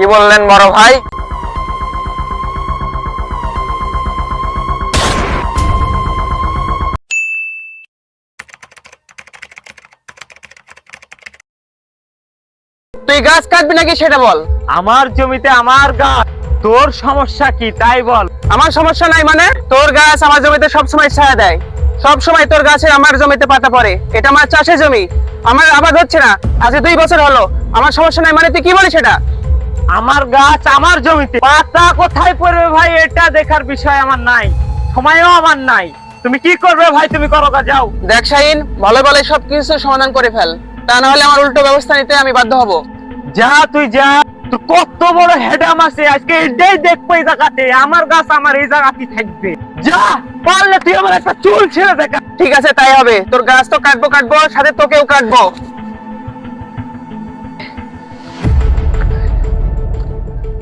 কি বললেন বড় ভাই? তুই গাছ কাটবি নাকি সেটা বল। আমার জমিতে আমার গাছ তোর সমস্যা কি তাই বল। আমার সমস্যা নাই মানে? তোর গাছ আমার জমিতে সব সময় ছায়া দেয়। সব সময় তোর গাছে আমার জমিতে পাতা পড়ে। এটা আমার চাষের জমি। আমার আবাদ হচ্ছে না। আজ দুই বছর হলো। আমার সমস্যা নাই মানে তুই কি বলিস এটা? আমার গাছ আমার জমিতে। পাতা কোথায় পড়বে ভাই এটা দেখার বিষয় আমার নাই। সময়ও আমার নাই। তুমি কি করবে ভাই তুমি করো যাও। দেখ শাহিন ভালো ভালো সব কিছু সমাধান করে ফেল। তা না হলে আমার উল্টো ব্যবস্থা নিতে আমি বাধ্য হব। যা তুই যা। তোর কত বড় হেডাম আছে আজকে এটাই দেখব এই জায়গাতে। আমার গাছ আমার এই জায়গাতেই থাকবে। যা পারলে তুই আমার একটা চুল ছেড়ে দেখা ঠিক আছে তাই হবে। তোর গাছ তো কাটবো কাটবো সাথে তোকেও কাটবো।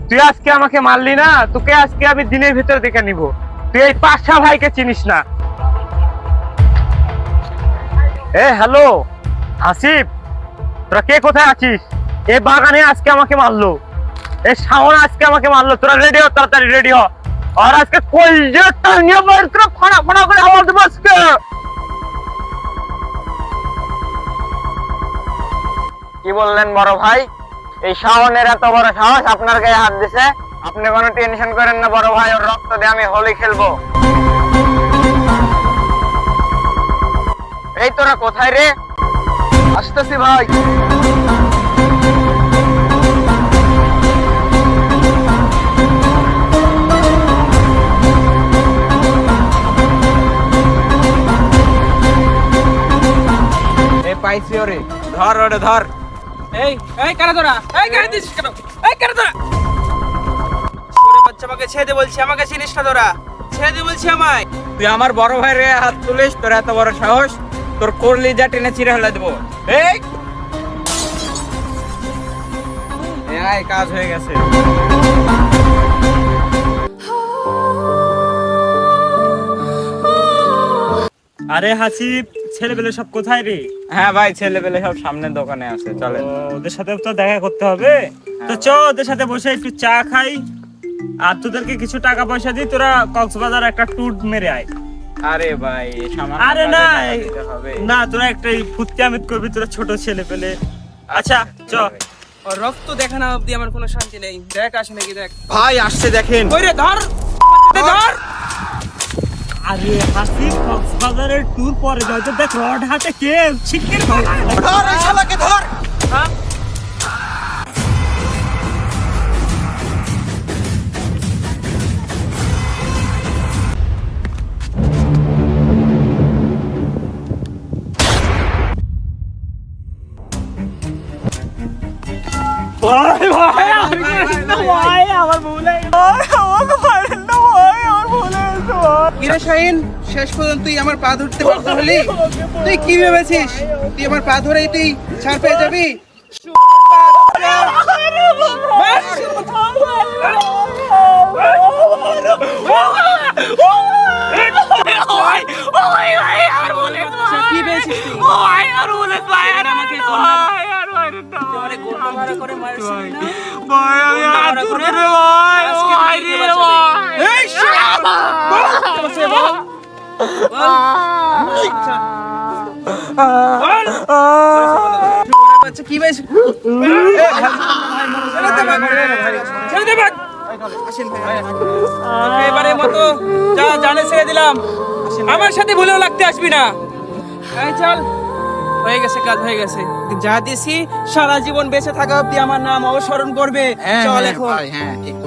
তুই আজকে আমাকে মারলি না, তোকে আজকে আমি দিনের ভিতরে দেখে নিব। তুই এই পাঁচটা ভাইকে চিনিস না। এ, হ্যালো, আসিফ, তোরা কে কোথায় আছিস? এ বাগানে আজকে আমাকে মারলো। এ শাওন আজকে আমাকে মারলো। তোরা রেডি হ, তাড়াতাড়ি রেডি হ। আর আজকে কলজেটা নিয়ে বের করে ফাড়া ফাড়া করে আমার দেবো আজকে। কি বললেন বড় ভাই? এই শাওনের এত বড় সাহস আপনার গায়ে হাত দিছে? আপনি কোনো টেনশন করেন না, বড় ভাই, ওর রক্ত দিয়ে আমি হোলি খেলব। এই তোরা কোথায় রে? আসতেছি ভাই। পাইছি ওরে। ধর ওরে, ধর। এই এই কেন তোরা? এই কেন দিছিস কেন? এই কেন তোরা? ছোরে বাচ্চা আমাকে ছেড়ে দে বলছি আমাকে চিনিস না তোরা? ছেড়ে দে বলছি আমায়। তুই আমার বড় ভাইয়ের হাত তুলিস তোর এত বড় সাহস তোর করলি যা টেনে চিরে হলে দেবো। এই! এই কাজ হয়ে গেছে। আরে হাসিব ছেলেবেলে সব কোথায় রে? হ্যাঁ ভাই ছেলে পেলে সব সামনের দোকানে আছে চলেন। ও, ওদের সাথে তো দেখা করতে হবে। তো চ ওদের সাথে বসে একটু চা খাই। আর তোদেরকে কিছু টাকা পয়সা দিই তোরা কক্সবাজার একটা ট্যুর মেরে আয়। আরে ভাই আরে না। না তোরা একটা ফুর্তি আমিত করবি তোরা ছোট ছেলে পেলে আচ্ছা চ। রক্ত দেখা না অবধি আমার কোনো শান্তি নেই। দেখ আসে নাকি দেখ। ভাই আসছে দেখেন। ওই রে ধর ধর। আরে হাসি কক্সবাজারের ট্যুর পরে যাচ্ছে দেখ রড হাতে কে? শিখকে ভাই ভাই আমি করিস না ভাই আমার ভুল কিরে শাহিন শেষ পর্যন্ত তুই আমার পা ধরতে পারতে হলি? তুই কি ভেবেছিস? তুই আমার পা ধরেই তুই ছাড় পেয়ে যাবি? কি পেয়েছিস তুই? আমাকে তোরে গোটা ভাড়া করে মারছিস না। আমার সাথে ভুলেও লাগতে আসবি না চল হয়ে গেছে কাজ হয়ে গেছে যা দিছি সারা জীবন বেঁচে থাকা অব্দি আমার নাম অবস্মরণ করবে চল এখন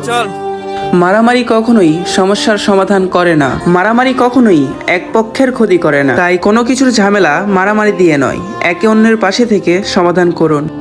চল মারামারি কখনোই সমস্যার সমাধান করে না। মারামারি কখনোই এক পক্ষের ক্ষতি করে না। তাই কোনো কিছুর ঝামেলা মারামারি দিয়ে নয়। একে অন্যের পাশে থেকে সমাধান করুন।